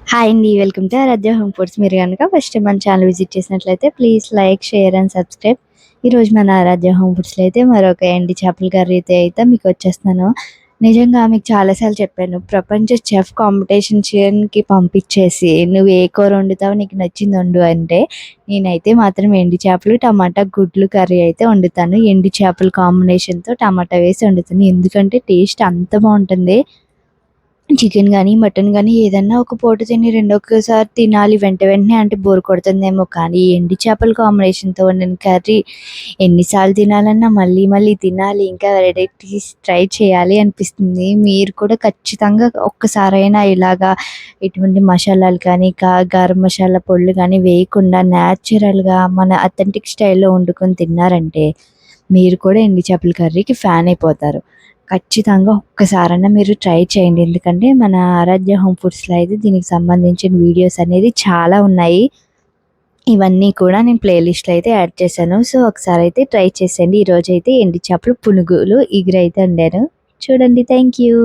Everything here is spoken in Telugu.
హాయ్ అండి welcome to Aaradhya home foods. మీరు కనుక ఫస్ట్ మన ఛానల్ విజిట్ చేసినట్లయితే please like share and subscribe. ఈరోజు మన ఆరాధ్య హోమ్ ఫుడ్స్లో అయితే మరొక ఎండి చేపల కర్రీ అయితే అయితే మీకు వచ్చేస్తాను నిజంగా మీకు చాలాసార్లు చెప్పాను ప్రపంచ చెఫ్ కాంపిటీషన్కి పంపించేసి నువ్వు ఏ కూర వండుతావు నీకు నచ్చింది వండు అంటే నేనైతే మాత్రం ఎండి చేపలు టమాటా గుడ్లు కర్రీ అయితే వండుతాను. ఎండి చేపల కాంబినేషన్తో టమాటా వేసి వండుతాను. ఎందుకంటే టేస్ట్ అంత బాగుంటుంది. చికెన్ కానీ మటన్ కానీ ఏదన్నా ఒక పూట తిని రెండొకసారి తినాలి. వెంట వెంటనే అంటే బోర్ కొడుతుందేమో. కానీ ఎండి చేపల కాంబినేషన్తో వండిన కర్రీ ఎన్నిసార్లు తినాలన్నా మళ్ళీ మళ్ళీ తినాలి. ఇంకా వెరైటీస్ ట్రై చేయాలి అనిపిస్తుంది. మీరు కూడా ఖచ్చితంగా ఒక్కసారైనా ఇలాగా ఎటువంటి మసాలాలు కానీ కా గరం మసాలా పొళ్ళు కానీ వేయకుండా న్యాచురల్గా మన అథెంటిక్ స్టైల్లో వండుకొని తిన్నారంటే మీరు కూడా ఎండి చేపల కర్రీకి ఫ్యాన్ అయిపోతారు. ఖచ్చితంగా ఒక్కసారైనా మీరు ట్రై చేయండి. ఎందుకంటే మన ఆరాధ్య హోమ్ ఫుడ్స్లో అయితే దీనికి సంబంధించిన వీడియోస్ అనేది చాలా ఉన్నాయి. ఇవన్నీ కూడా నేను ప్లేలిస్ట్లో అయితే యాడ్ చేశాను. సో ఒకసారి అయితే ట్రై చేసేయండి. ఈరోజు అయితే ఎండి చేపలు పునుగులు ఇగురైతే అయితే వండాను చూడండి. Thank you